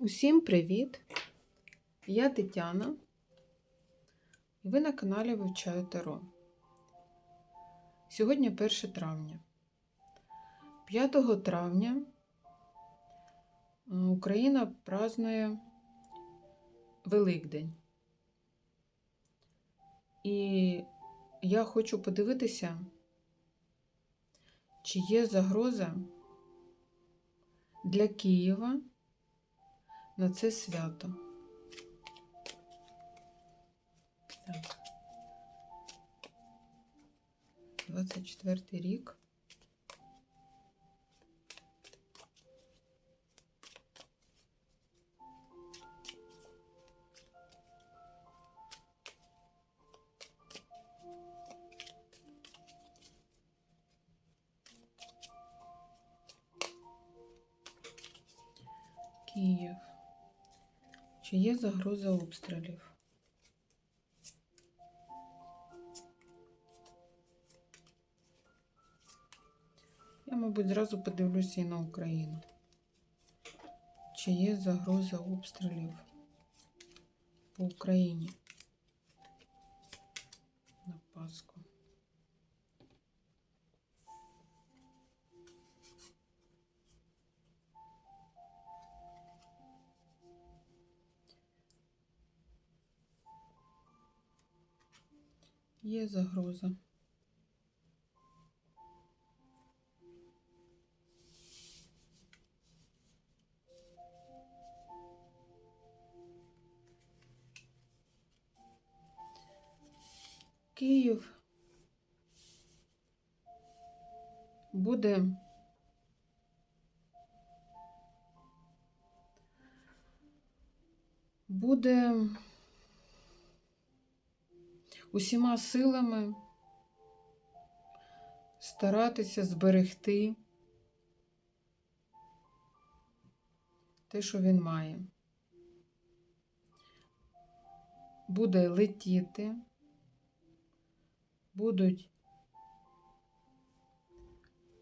Усім привіт! Я Тетяна, і ви на каналі Вивчаю Таро. Сьогодні 1 травня. 5 травня е, Україна празднує Великдень. І я хочу подивитися, чи є загроза для Києва на це свято. Так. 24 рік. Чи є загроза обстрілів? Я, мабуть, зразу подивлюся і на Україну. Чи є загроза обстрілів по Україні на Пасху? Є загроза. Київ буде буде усіма силами старатися зберегти те, що він має. Буде летіти, будуть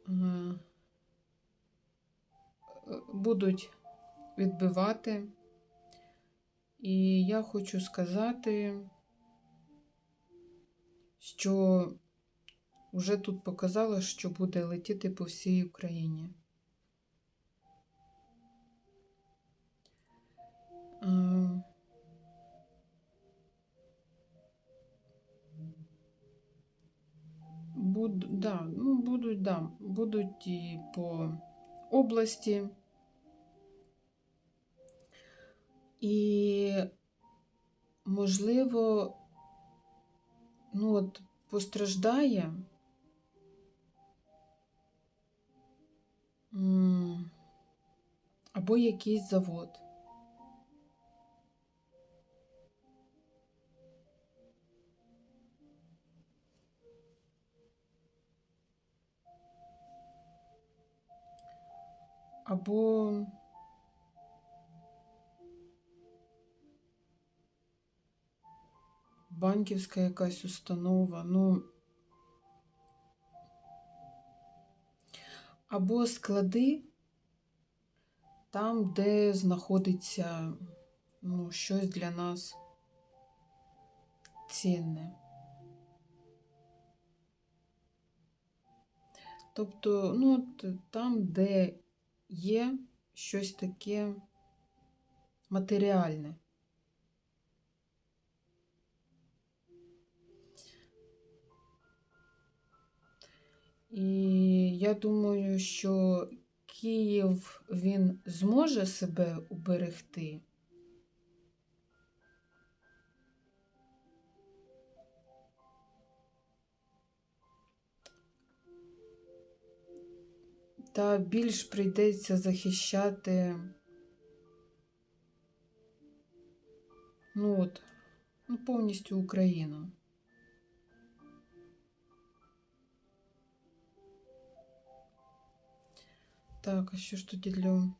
е, будуть відбивати. І я хочу сказати, що вже тут показало, що буде летіти по всій Україні. Е, Буд, да, ну, будуть, да, будуть і по області. І, можливо, ну от постраждає або якийсь завод. Або банківська якась установа, ну, або склади там, де знаходиться ну, щось для нас цінне. Тобто, ну, там, де є щось таке матеріальне. І я думаю, що Київ він зможе себе уберегти. Та більш прийдеться захищати, ну от, ну, повністю Україну. Так, а що ж тоді для.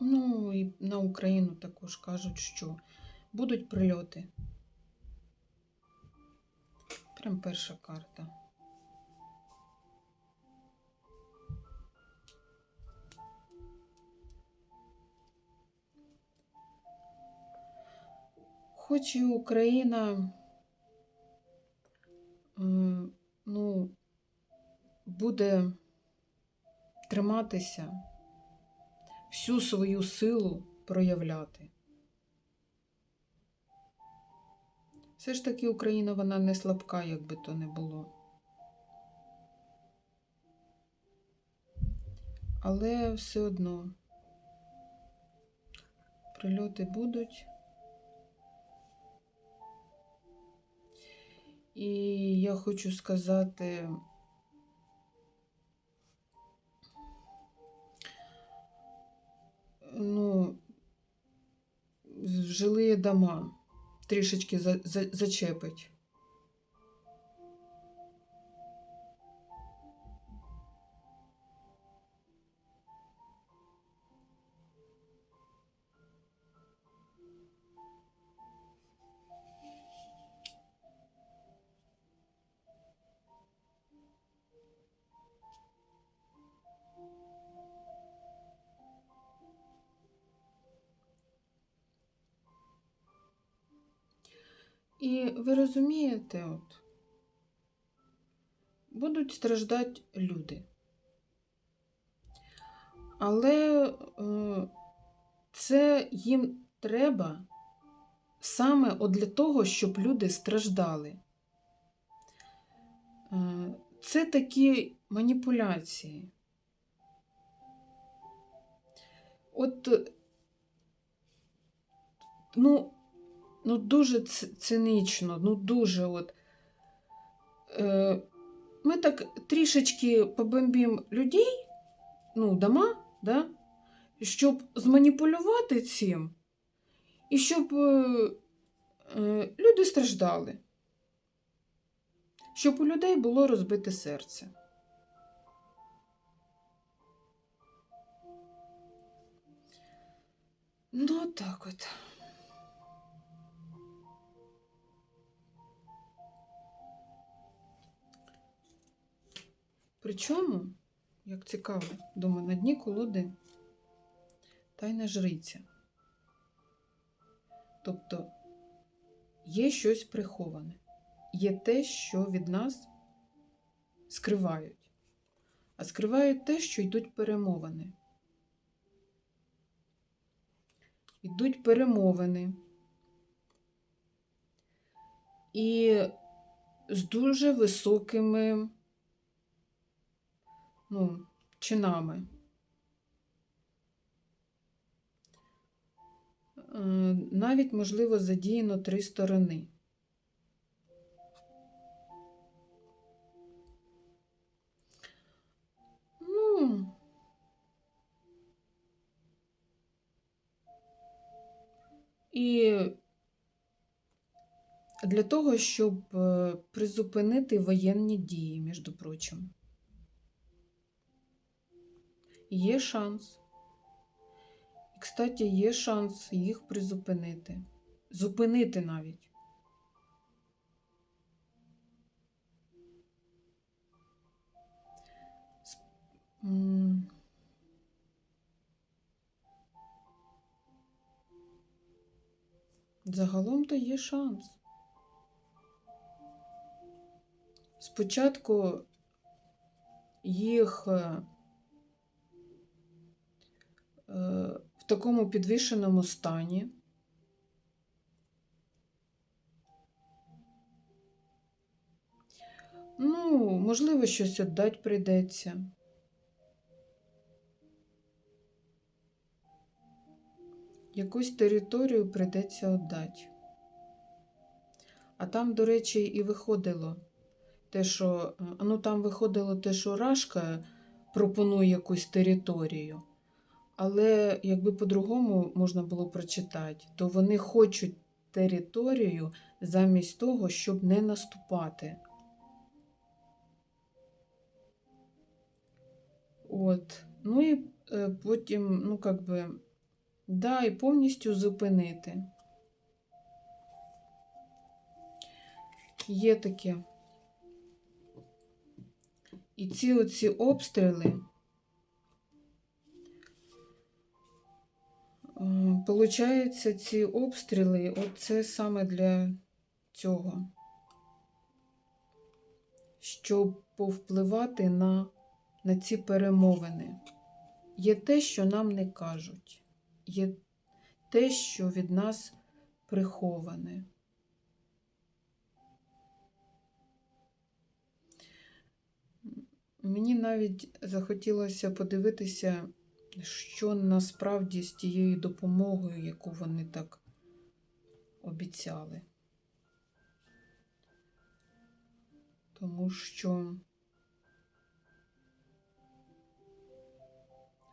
Ну і на Україну також кажуть, що будуть прильоти. Прям перша карта. Хоч і Україна, е, ну, буде триматися, всю свою силу проявляти. Все ж таки Україна вона не слабка, як би то не було. Але все одно прильоти будуть. І я хочу сказати, ну, жилі дома трішечки за, за, зачепить. І ви розумієте, от, будуть страждати люди. Але е, це їм треба саме от для того, щоб люди страждали. Е, це такі маніпуляції. От, ну, ну дуже ц- цинично, ну дуже от. Е, ми так трішечки побомбимо людей, ну, дома, да, щоб зманіпулювати цим, і щоб е, е, люди страждали, щоб у людей було розбите серце. Ну, так от. Причому, як цікаво, думаю, на дні колоди тайна жриця. Тобто є щось приховане, є те, що від нас скривають, а скривають те, що йдуть перемовини. Йдуть перемовини. І з дуже високими ну, чинами. Е, Навіть, можливо, задіяно три сторони. Ну, і для того, щоб е, призупинити воєнні дії, між прочим. Є шанс. І, кстати, є шанс їх призупинити. Зупинити навіть. Загалом то є шанс. Спочатку їх е, в такому підвішеному стані. Ну, можливо, щось віддати прийдеться. Якусь територію прийдеться віддати. А там, до речі, і виходило те, що е, ну там виходило те, що Рашка пропонує якусь територію. Але якби по-другому можна було прочитати, то вони хочуть територію замість того, щоб не наступати. От. Ну і е, потім, ну, как би, Да, і повністю зупинити. Є таке. І ці оці обстріли. Получається, ці обстріли, от це саме для цього, щоб повпливати на, на ці перемовини. Є те, що нам не кажуть, є те, що від нас приховане. Мені навіть захотілося подивитися, що насправді з тією допомогою, яку вони так обіцяли. Тому що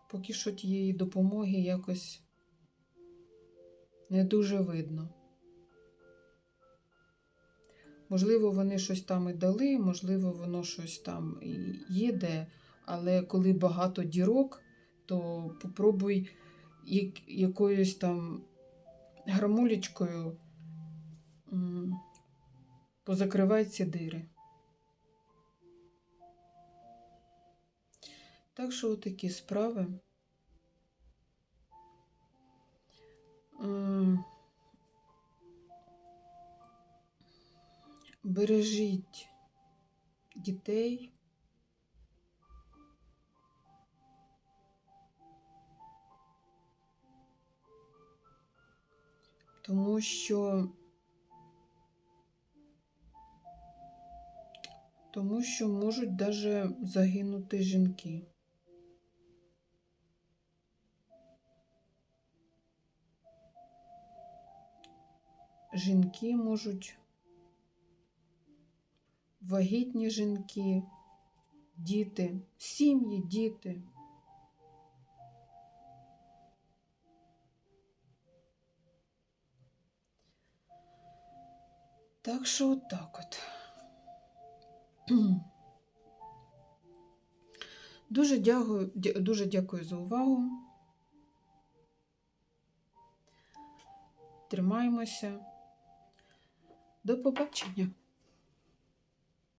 поки що тієї допомоги якось не дуже видно. Можливо, вони щось там і дали, можливо, воно щось там і їде, але коли багато дірок, то попробуй як- якоюсь там грамулечкою позакривай ці дири. Так що такі справи. Бережіть дітей. Тому що тому що можуть даже загинути жінки. Жінки можуть вагітні жінки, діти, сім'ї, діти. Так що отак от. Дуже дякую, дуже дякую за увагу. Тримаємося. До побачення.